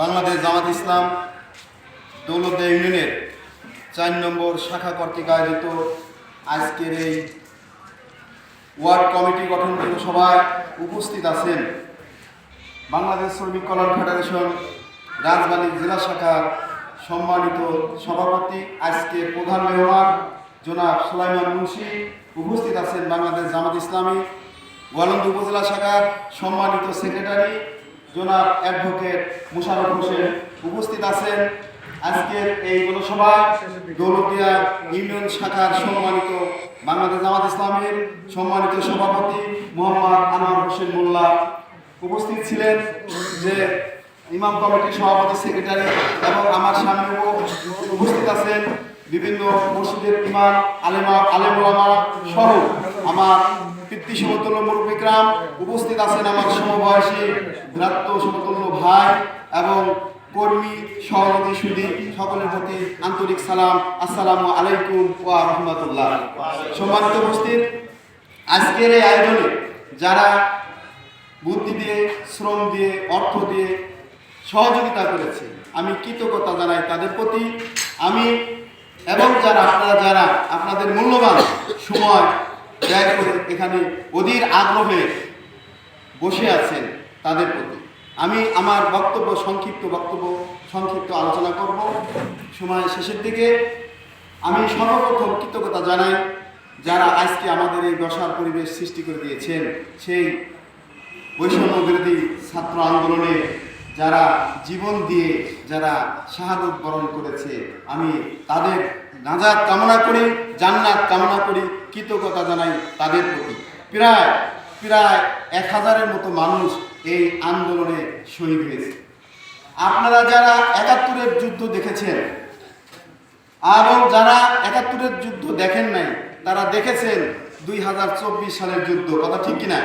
বাংলাদেশ জামাত ইসলাম দৌলতে ইউনিয়নের চার নম্বর শাখা কর্তৃক আয়োজিত আজকের এই ওয়ার্ড কমিটি গঠন সভায় উপস্থিত আছেন। বাংলাদেশ শ্রমিক কল্যাণ ফেডারেশন, রাজবাড়ী জেলা শাখার সম্মানিত সভাপতি, আজকে প্রধান মেহমান জনাব সুলাইমান মুন্সি উপস্থিত আছেন বাংলাদেশ জামাত ইসলামী। গোয়ালন্দ উপজেলা শাখার সম্মানিত সেক্রেটারি জনাব অ্যাডভোকেট মুশারফ হোসেন উপস্থিত আছেন। আজকের এই জনসভায় দৌলতিয়া ইউনিয়ন শাখার সম্মানিত বাংলাদেশ জামাত ইসলামের সম্মানিত সভাপতি মোহাম্মদ আনোয়ার হোসেন মোল্লা উপস্থিত ছিলেন যে ইমাম কমিটির সভাপতি সেক্রেটারি এবং আমার সামনেও উপস্থিত আছেন বিভিন্ন মসজিদের ইমাম, আলেমা আলেমা সহ আমার পিতৃ সমতুল্য মুরব্বিকরাম উপস্থিত আছেন আমার সমবয়সী ভ্রাত্য সমতুল্য ভাই এবং কর্মী, সহযোগী সুদী, সকলের প্রতি আন্তরিক সালাম। আসসালামু আলাইকুম ওয়া রহমতুল্লাহ। সম্মানিত উপস্থিত, আজকের এই আয়োজনে যারা বুদ্ধি দিয়ে, শ্রম দিয়ে, অর্থ দিয়ে সহযোগিতা করেছে, আমি কৃতজ্ঞতা জানাই তাদের প্রতি। আমি এবং যারা আপনারা যারা, আপনাদের মূল্যবান সময় এখানে অধীর আগ্রহে বসে আছেন তাদের প্রতি। আমি আমার বক্তব্য, সংক্ষিপ্ত বক্তব্য, সংক্ষিপ্ত আলোচনা করব। সময় শেষের দিকে আমি সর্বপ্রথম কৃতজ্ঞতা জানাই যারা আজকে আমাদের এই দশার পরিবেশ সৃষ্টি করে দিয়েছেন। সেই বৈষম্য বিরোধী ছাত্র আন্দোলনে যারা জীবন দিয়ে, যারা শাহাদত বরণ করেছে, আমি তাদের নাজাত কামনা করি, জান্নাত কামনা করি, কৃতজ্ঞতা জানাই তাদের প্রতি। প্রায় প্রায় এক হাজারের মতো মানুষ এই আন্দোলনে শহীদ হয়েছে। আপনারা যারা একাত্তরের যুদ্ধ দেখেছেন এবং যারা একাত্তরের যুদ্ধ দেখেন নাই, তারা দেখেছেন দুই হাজার চব্বিশ সালের যুদ্ধ। কথা ঠিক কিনা?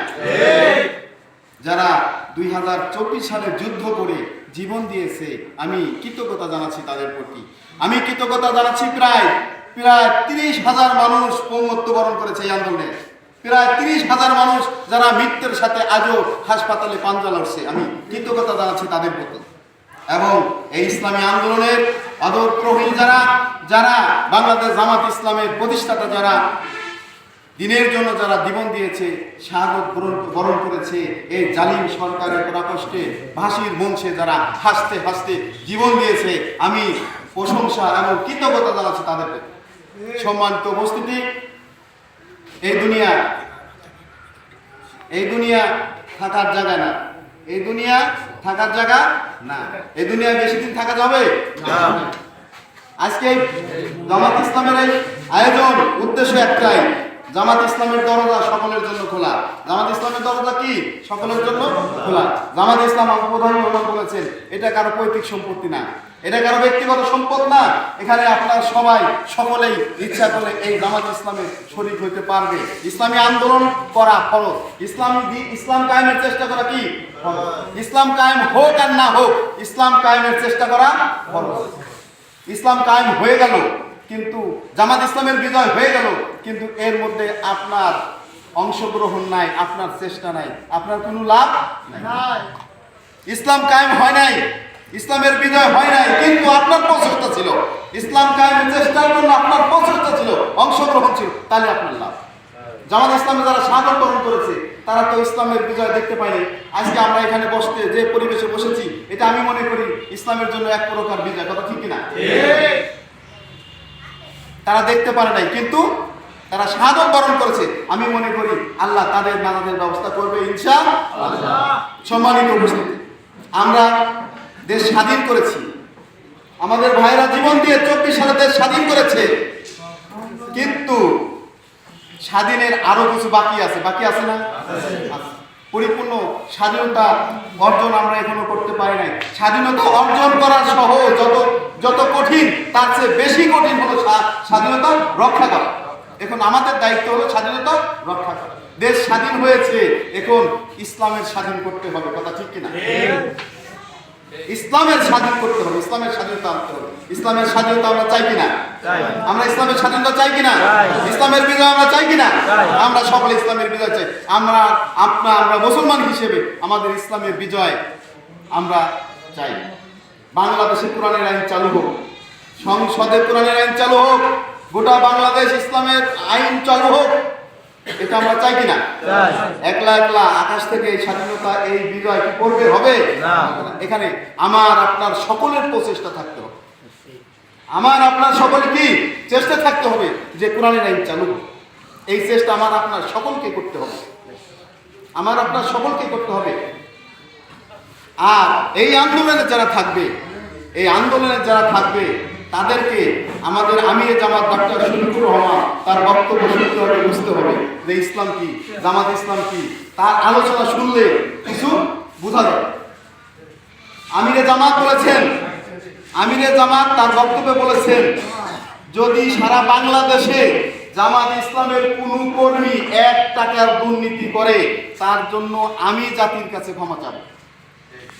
যারা দুই হাজার চব্বিশ সালে যুদ্ধ করে জীবন দিয়েছে, আমি কৃতজ্ঞতা জানাচ্ছি তাদের প্রতি। আমি কৃতজ্ঞতা জানাচ্ছি প্রায় প্রায় তিরিশ হাজার মানুষ মৃত্যুবরণ করেছে এই আন্দোলনে। প্রায় তিরিশ হাজার মানুষ যারা মৃত্যুর সাথে আজও হাসপাতালে পাঞ্জা লড়ছে, আমি কৃতজ্ঞতা জানাচ্ছি তাদের প্রতি। এবং এই ইসলামী আন্দোলনের আদর প্রহীন যারা যারা বাংলাদেশ জামাত ইসলামের প্রতিষ্ঠাতা যারা দিনের জন্য যারা জীবন দিয়েছে বরণ বরণ করেছে, এই জালিম সরকারের পরাকষ্টে, ভাসির মঞ্চে যারা হাসতে হাসতে জীবন দিয়েছে, আমি প্রশংসা এবং কৃতজ্ঞতা জানাচ্ছি তাদের সম্মানিত উপস্থিতি, এই দুনিয়া এই দুনিয়া থাকার জায়গা না। এই দুনিয়া থাকার জায়গা না। এই দুনিয়া বেশি দিন থাকা যাবে? আজকে জামাত ইসলামের এই আয়োজন, উদ্দেশ্য একটাই জামাত ইসলামের দরজা সকলের জন্য খোলা। জামাত ইসলামের দরজা কি? সকলের জন্য খোলা। জামাত ইসলাম প্রধান বলেছেন, এটা কারও পৈতৃক সম্পত্তি না। এটা কারও ব্যক্তিগত সম্পদ না। এখানে আপনার সবাই সকলেই ইচ্ছা করে এই জামাত ইসলামে শরীর হইতে পারবে। ইসলামী আন্দোলন করা ফরজ। ইসলাম ইসলাম কায়েমের চেষ্টা করা কি? ইসলাম কায়েম হোক আর না হোক, ইসলাম কায়েমের চেষ্টা করা ফরজ। ইসলাম কায়েম হয়ে গেল। কিন্তু জামাত ইসলামের বিজয় হয়ে গেল কিন্তু এর মধ্যে আপনার অংশগ্রহণ নাই আপনার চেষ্টা নাই আপনার কোনো লাভ নাই। ইসলাম কায়েম হয় নাই ইসলামের বিজয় হয় নাই কিন্তু আপনার প্রচেষ্টা ছিল। ইসলাম কায়েমের চেষ্টার জন্য আপনার প্রচেষ্টা ছিল অংশগ্রহণ ছিল তাহলে আপনার লাভ। জামাত ইসলামে যারা স্বাগত গ্রহণ করেছে তারা তো ইসলামের বিজয় দেখতে পায়নি। আজকে আমরা এখানে বসতে যে পরিবেশে বসেছি এটা আমি মনে করি ইসলামের জন্য এক প্রকার বিজয় কথা ঠিক কিনা? তারা দেখতে পারে নাই, কিন্তু তারা শাহাদত বরণ করেছে। আমি মনে করি আল্লাহ তাদের নাজাদের ব্যবস্থা করবে ইনশা সম্মানিত উপস্থিতি, আমরা দেশ স্বাধীন করেছি। আমাদের ভাইরা জীবন দিয়ে চব্বিশ সালে দেশ স্বাধীন করেছে। কিন্তু স্বাধীনের আরও কিছু বাকি আছে। বাকি আছে না। পরিপূর্ণ স্বাধীনতা অর্জন আমরা এখনও করতে পারি নাই। স্বাধীনতা অর্জন করা সহ যত যত কঠিন, তার চেয়ে বেশি কঠিন হলো স্বাধীনতা রক্ষা করা। এখন আমাদের দায়িত্ব হলো স্বাধীনতা রক্ষা করা। দেশ স্বাধীন হয়েছে, এখন ইসলামের স্বাধীন করতে হবে, কথা ঠিক কিনা? ইসলামের স্বাধীন করতে হবে ইসলামের স্বাধীনতা আনতে হবে। ইসলামের স্বাধীনতা আমরা চাই কিনা? আমরা ইসলামের স্বাধীনতা চাই কিনা? ইসলামের বিজয় আমরা চাই কিনা? আমরা সকলে ইসলামের বিজয় চাই। আমরা আপনার আমরা মুসলমান হিসেবে আমাদের ইসলামের বিজয় আমরা চাই। বাংলাদেশে কোরআনের আইন চালু হোক সংসদে কোরআনের আইন চালু হোক গোটা বাংলাদেশ ইসলামের আইন চালু হোক এটা আমরা চাই কিনা? একলা একলা আকাশ থেকে এই স্বাধীনতা এই বিজয় কি করবে? হবে? এখানে আমার আপনার সকলের প্রচেষ্টা থাকতে হবে। আমার আপনার সকলে কি? চেষ্টা থাকতে হবে যে কোরআনের আইন চালু এই চেষ্টা আমার আপনার সকলকে করতে হবে। আমার আপনার সকলকে করতে হবে। আর এই আন্দোলনে যারা থাকবে এই আন্দোলনে যারা থাকবে তাদেরকে আমাদের আমির জামাত ডক্টর শরীফুর রহমান তার বক্তব্য শুনতে হবে বুঝতে হবে। যে ইসলাম কি, জামাত ইসলাম কি, তার আলোচনা শুনলে কিছু বোঝা যায়। আমিরে জামাত বলেছেন, আমিরে জামাত তার বক্তব্যে বলেছেন, যদি সারা বাংলাদেশে জামাত ইসলামের কোন কর্মী এক টাকার দুর্নীতি করে, তার জন্য আমি জাতির কাছে ক্ষমা চাবো।